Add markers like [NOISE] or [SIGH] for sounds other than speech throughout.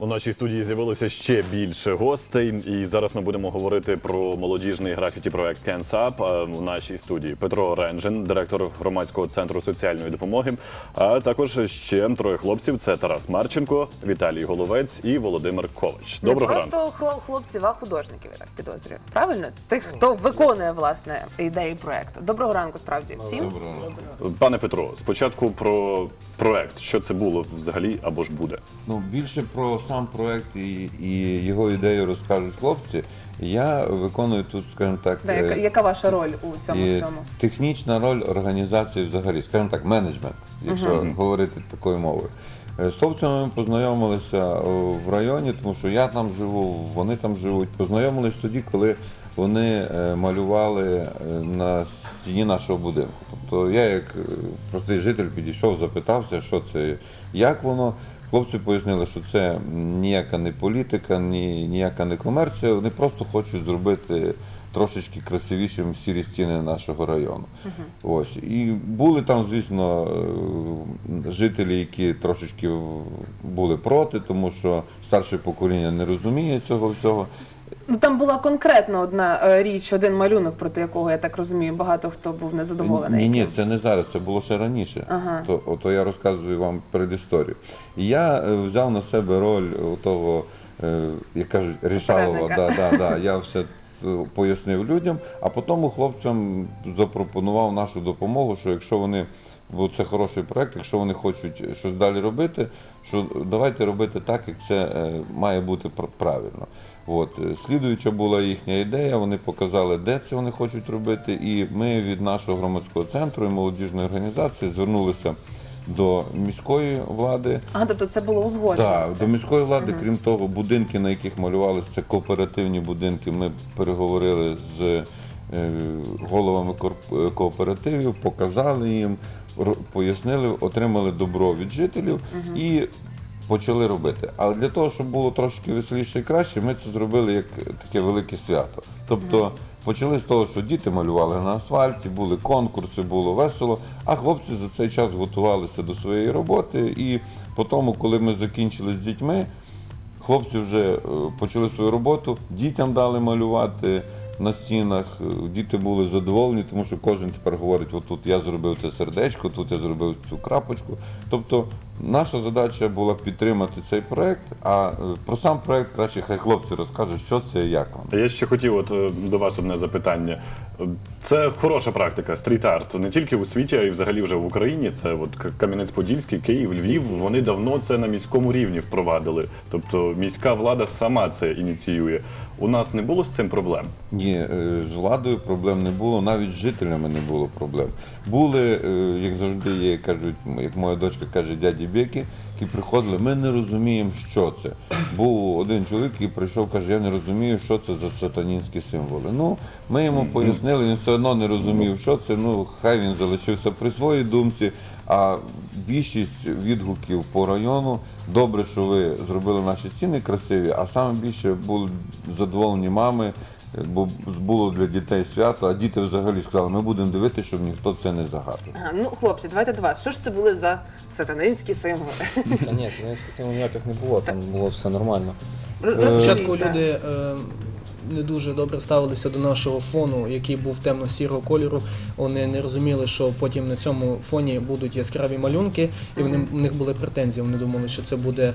У нашій студії з'явилося ще більше гостей, і зараз ми будемо говорити про молодіжний графіті проект Can's Up. В нашій студії Петро Ренжин, директор громадського центру соціальної допомоги. А також ще троє хлопців: це Тарас Марченко, Віталій Головець і Володимир Ковач. Доброго не просто хлопців, а художників, я так підозрюю. Правильно? Тих, хто виконує власне ідеї проекту. Доброго ранку, справді всім. Пане Петро, спочатку про проект. Що це було взагалі або ж буде? Ну, більше про сам проект і, і його ідею розкажуть хлопці. Я виконую тут, скажімо так, Да, яка, е, яка ваша роль у цьому і всьому? технічна роль організації взагалі, скажімо так, менеджмент, якщо говорити такою мовою. Е, З хлопцями ми познайомилися о, в районі, тому що я там живу, вони там живуть. Познайомились тоді, коли вони е, малювали е, на стіні нашого будинку. Тобто я, як е, простий житель, підійшов, запитався, що це, як воно. Хлопці пояснили, що це ніяка не політика, ні, ніяка не комерція. Вони просто хочуть зробити трошечки красивішим сірі стіни нашого району. Ось. І були там, звісно, е, жителі, які трошечки були проти, тому що старше покоління не розуміє цього всього. Ну там була конкретно одна е, річ, один малюнок, проти якого я так розумію, багато хто був незадоволений. Ні, ні, це не зараз, це було ще раніше. Ага. То, ото я розказую вам передісторію. І я е, взяв на себе роль того, е, як кажуть, рішалова. Да, да, да. Я все пояснив людям, а потім хлопцям запропонував нашу допомогу, що якщо вони. Бо це хороший проект, якщо вони хочуть щось далі робити, що давайте робити так, як це е, має бути пр- правильно. От. е, Слідуюча була їхня ідея, вони показали, де це вони хочуть робити, і ми від нашого громадського центру і молодіжної організації звернулися до міської влади. А, тобто це було узгоджено. Так, все. до міської влади, крім того, будинки, на яких малювалися, це кооперативні будинки. Ми переговорили з е, головами кооперативів, показали їм, пояснили, отримали добро від жителів і почали робити. Але для того, щоб було трошки веселіше і краще, ми це зробили як таке велике свято. Тобто почали з того, що діти малювали на асфальті, були конкурси, було весело, а хлопці за цей час готувалися до своєї роботи. І по тому, коли ми закінчили з дітьми, хлопці вже е, почали свою роботу, дітям дали малювати на стінах. Е, Діти були задоволені, тому що кожен тепер говорить, отут я зробив це сердечко, тут я зробив цю крапочку. Тобто наша задача була підтримати цей проект, а е, про сам проект краще хай хлопці розкажуть, що це і як вам. Я ще хотів от е, до вас одне запитання. Е, Це хороша практика, стріт-арт не тільки у світі, а й взагалі вже в Україні. Це от К- Кам'янець-Подільський, Київ, Львів. Вони давно це на міському рівні впровадили. Тобто міська влада сама це ініціює. У нас не було з цим проблем. Ні, е, з владою проблем не було, навіть з жителями не було проблем. Були, е, як завжди, є, кажуть, як моя дочка каже, дяді Беки, які приходили, ми не розуміємо, що це. Був один чоловік, який прийшов, каже, я не розумію, що це за сатанінські символи. Ну, ми йому пояснили, він все одно не розумів, що це. Ну, хай він залишився при своїй думці. А більшість відгуків по району добре, що ви зробили наші стіни красиві, а саме більше були задоволені мами, бо було для дітей свято, а діти взагалі сказали, ми будемо дивитися, щоб ніхто це не загадував. Ага, ну, хлопці, давайте до вас. Що ж це були за сатанинські символи? Та ні, синенських символів ніяких не було, там було все нормально. Спочатку люди е, не дуже добре ставилися до нашого фону, який був темно-сірого кольору. Вони не розуміли, що потім на цьому фоні будуть яскраві малюнки, і вони, в них були претензії. Вони думали, що це буде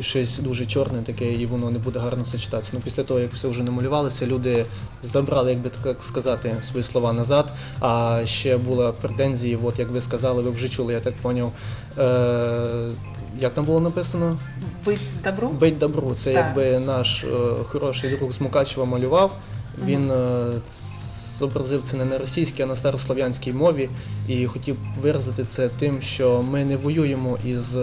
щось дуже чорне таке, і воно не буде гарно сочетатися. Ну, після того, як все вже намалювалося, люди забрали, як би так сказати, свої слова назад. А ще була претензії, от як ви сказали, ви вже чули, я так поняв. Е, як там було написано? Бить добру? Бить добру. Це Так. якби наш е, хороший друг з Мукачева малював. Він е, зобразив це не на російській, а на старослов'янській мові і хотів виразити це тим, що ми не воюємо із.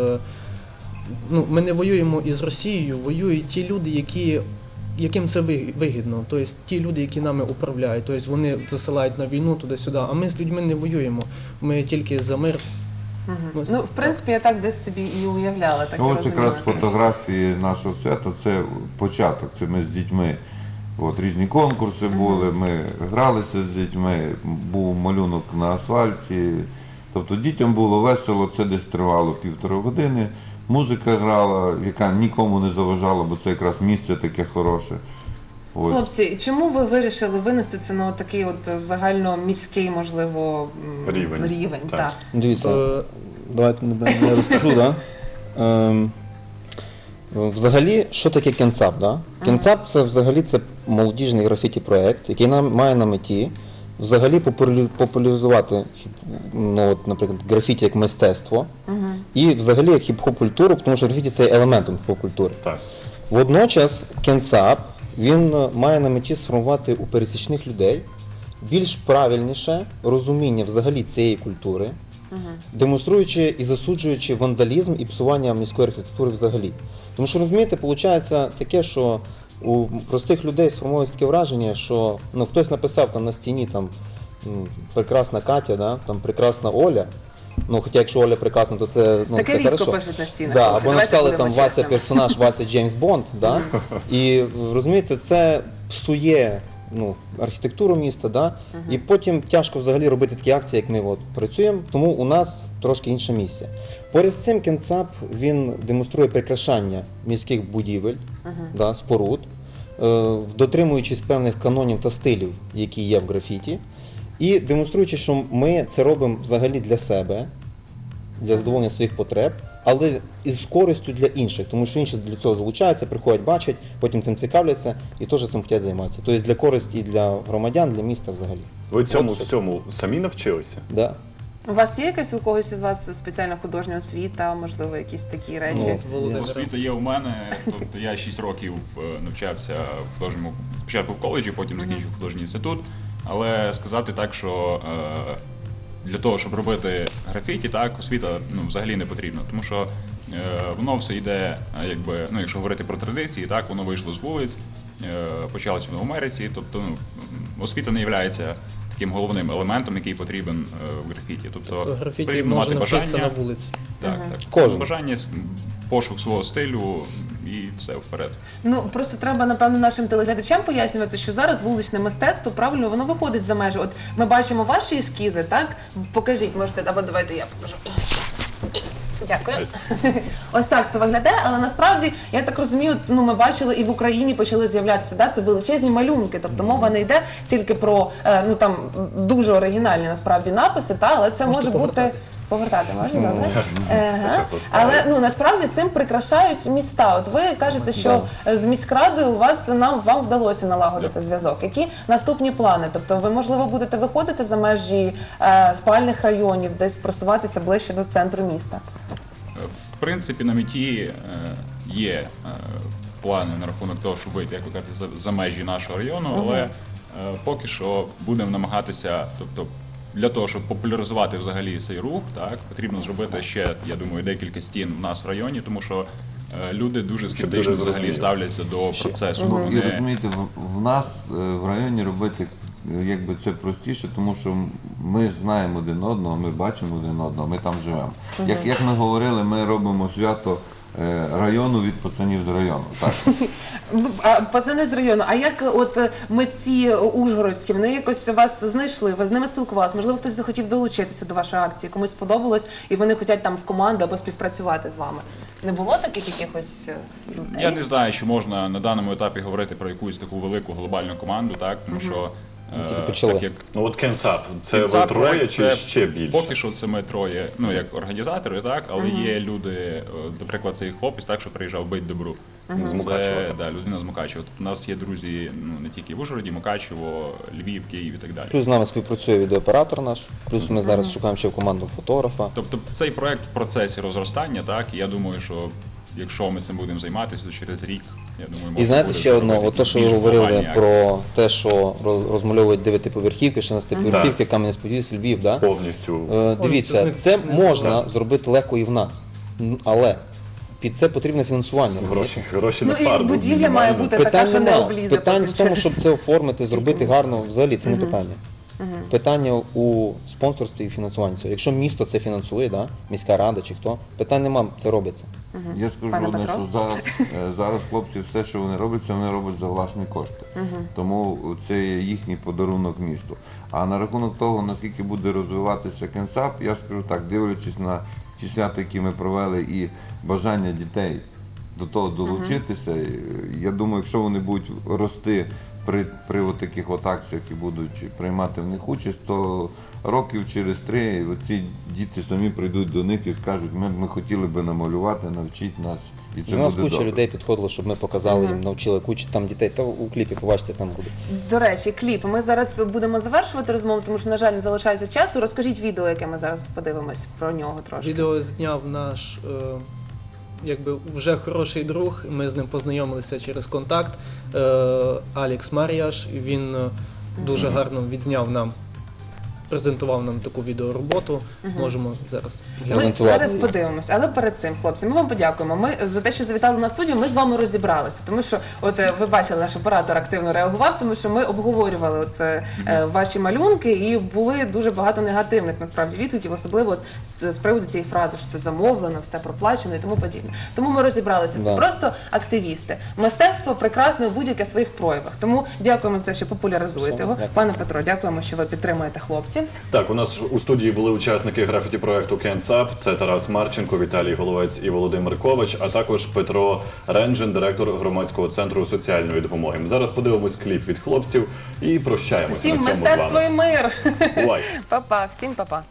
Ну, ми не воюємо із Росією, воюють ті люди, які. Яким це ви- вигідно, тобто ті люди, які нами управляють, тобто вони засилають на війну туди-сюди, а ми з людьми не воюємо. Ми тільки за мир. Ось Ну, в принципі, я так десь собі і уявляла. Так і Ось якраз фотографії нашого свята, це початок. Це ми з дітьми. От різні конкурси були, ми гралися з дітьми, був малюнок на асфальті. Тобто дітям було весело, це десь тривало півтори години. Музика грала, яка нікому не заважала, бо це якраз місце таке хороше. Ось. Хлопці, чому ви вирішили винести це на такий от загальноміський, можливо, м, Рівень. рівень Так. так. Дивіться, Е, давайте не, не розкажу, да? Ем, взагалі, що таке Кенсап? Да? Кенсап це взагалі це молодіжний графіті проект, який нам має на меті взагалі популярі- популяризувати хіп- ну, от, наприклад, графіті як мистецтво і взагалі як хіп-хоп культуру, тому що графіті це є елементом хіп-хоп культури. Так. Водночас Кенсап він е, має на меті сформувати у пересічних людей більш правильніше розуміння взагалі цієї культури, демонструючи і засуджуючи вандалізм і псування міської архітектури взагалі. Тому що розумієте, виходить таке, що у простих людей сформується таке враження, що ну, хтось написав там на стіні там прекрасна Катя, да? там прекрасна Оля. Ну, хоча якщо Оля прекрасна, то це ну, Таке це рідко хорошо. пишуть на стінах. Да, або написали там Вася чесними. персонаж, Вася Джеймс Бонд, да? і розумієте, це псує ну, архітектуру міста, да? і потім тяжко взагалі робити такі акції, як ми от працюємо, тому у нас трошки інша місія. Поряд з цим Кенцап він демонструє прикрашання міських будівель, да, споруд, е, дотримуючись певних канонів та стилів, які є в графіті, і демонструючи, що ми це робимо взагалі для себе, для задоволення своїх потреб, але із користю для інших, тому що інші для цього залучаються, приходять, бачать, потім цим цікавляться і теж цим хочуть займатися. Тобто для користі і для громадян, для міста взагалі. Ви цьому От всьому самі навчилися? Да. У вас є якась у когось із вас спеціальна художня освіта, можливо, якісь такі речі? Ну, Освіта є у мене. Тобто я 6 років е, навчався в художньому спочатку в коледжі, потім закінчив художній інститут. Але сказати так, що е, для того, щоб робити графіті, так освіта ну взагалі не потрібна, тому що е, воно все йде, е, якби ну, якщо говорити про традиції, так воно вийшло з вулиць, е, почалося воно в Америці. Тобто, ну м, освіта не є таким головним елементом, який потрібен е, в графіті. Тобто, тобто графіті потрібно мати бажання. на вулиці. Так, так. Кожен. Бажання, пошук свого стилю і все вперед. Ну просто треба напевно нашим телеглядачам пояснювати, що зараз вуличне мистецтво правильно воно виходить за межі. От ми бачимо ваші ескізи, так покажіть, можете або давайте я покажу. Дякую. Ось так це виглядає, але насправді я так розумію, ну ми бачили і в Україні почали з'являтися. Да, це величезні малюнки. Тобто мова не йде тільки про е, ну там дуже оригінальні насправді написи, та але це Можете може бути. повертати. Можна, добре? Ага. Це тут. Але ну насправді цим прикрашають міста. От ви кажете, що е, з міськрадою у вас нам вам вдалося налагодити зв'язок. Які наступні плани? Тобто, ви можливо будете виходити за межі е, спальних районів, десь просуватися ближче до центру міста. В принципі, на меті е, є е, плани на рахунок того, щоб вийти, як ви кажете, за, за межі нашого району, але е, поки що будемо намагатися, тобто. Для того, щоб популяризувати взагалі цей рух, так потрібно зробити ще, я думаю, декілька стін в нас в районі, тому що люди дуже скептично взагалі ставляться до процесу. Ну, і Вони- розумієте, в, в нас е, в районі робити е, якби це простіше, тому що ми знаємо один одного, ми бачимо один одного, ми там живемо. Як, як ми говорили, ми робимо свято е, району від пацанів з району. Так? Ну, [LAUGHS] А пацани з району, а як от е, митці Ужгородські, вони якось вас знайшли, ви з ними спілкувалися? Можливо, хтось захотів долучитися до вашої акції, комусь сподобалось, і вони хочуть там в команду або співпрацювати з вами. Не було таких якихось е, людей? Я не знаю, чи можна на даному етапі говорити про якусь таку велику глобальну команду, так тому що е, тільки почали. так як Ну от Кенсап, це ви Кінцап троє проект чи це ще більше? Поки що це ми троє, ну як організатори, так, але є люди, е, наприклад, цей хлопець, так, що приїжджав бить добру. З Мукачева, Це так. да, людина з Мукачева. Тобто у нас є друзі ну, не тільки в Ужгороді, Мукачево, Львів, Київ і так далі. Плюс з нами співпрацює відеооператор наш, плюс ми зараз шукаємо ще в команду фотографа. Тобто цей проект в процесі розростання, так, і я думаю, що якщо ми цим будемо займатися, то через рік, я думаю, І знаєте буде ще одно, робити от то, що ви більш говорили акції. про те, що роз- розмальовують дев'ятиповерхівки, 16-поверхівки, Кам'янець-Подільський, Львів, да? Повністю. Е, Дивіться, це це можна зробити легко і в нас, але під це потрібне фінансування. Гроші, гроші Ну на і фарбу. будівля має мінімально. бути така, що не нема. облізе Питань потім в тому, через- щоб це оформити, зробити гарно, взагалі це не питання. Питання у спонсорстві і фінансуванні цього. Якщо місто це фінансує, да? міська рада чи хто, питань нема, це робиться. Я скажу Пане одне, Петро? що зараз, е, зараз хлопці все, що вони роблять, це вони роблять за власні кошти. Тому це є їхній подарунок місту. А на рахунок того, наскільки буде розвиватися кенсап, я скажу так, дивлячись на ті свята, які ми провели, і бажання дітей до того долучитися, е, я думаю, якщо вони будуть рости при, при от таких от акціях і будуть приймати в них участь, то років через три ці діти самі прийдуть до них і скажуть, ми, ми хотіли би намалювати, навчіть нас. І це До нас буде куча добре. людей підходило, щоб ми показали їм, навчили кучу там дітей. Та у кліпі побачите, там буде. До речі, кліп. Ми зараз будемо завершувати розмову, тому що, на жаль, не залишається часу. Розкажіть відео, яке ми зараз подивимось про нього трошки. Відео зняв наш е, якби вже хороший друг. Ми з ним познайомилися через контакт. Е, Алекс Маріаш. Він е, дуже гарно відзняв нам, презентував нам таку відеороботу. Можемо зараз Ми. Презентувати. зараз подивимось, але перед цим, хлопці, ми вам подякуємо. Ми за те, що завітали на студію. Ми з вами розібралися, тому що, от е, ви бачили, наш оператор активно реагував, тому що ми обговорювали от е, е, ваші малюнки, і були дуже багато негативних насправді відгуків, особливо от з, з приводу цієї фрази, що це замовлено, все проплачено і тому подібне. Тому ми розібралися. Це Да. просто активісти. Мистецтво прекрасне у будь-яких своїх проявах. Тому дякуємо за те, що популяризуєте Все, його. дякую. Пане Петро, дякуємо, що ви підтримуєте хлопців. Так, у нас у студії були учасники графіті проекту Кенсап. Це Тарас Марченко, Віталій Головець і Володимир Ковач, а також Петро Ренджин, директор громадського центру соціальної допомоги. Зараз подивимось кліп від хлопців і прощаємося Всім на цьому з мистецтво вами. і мир. Бувай! Па-па, всім па-па.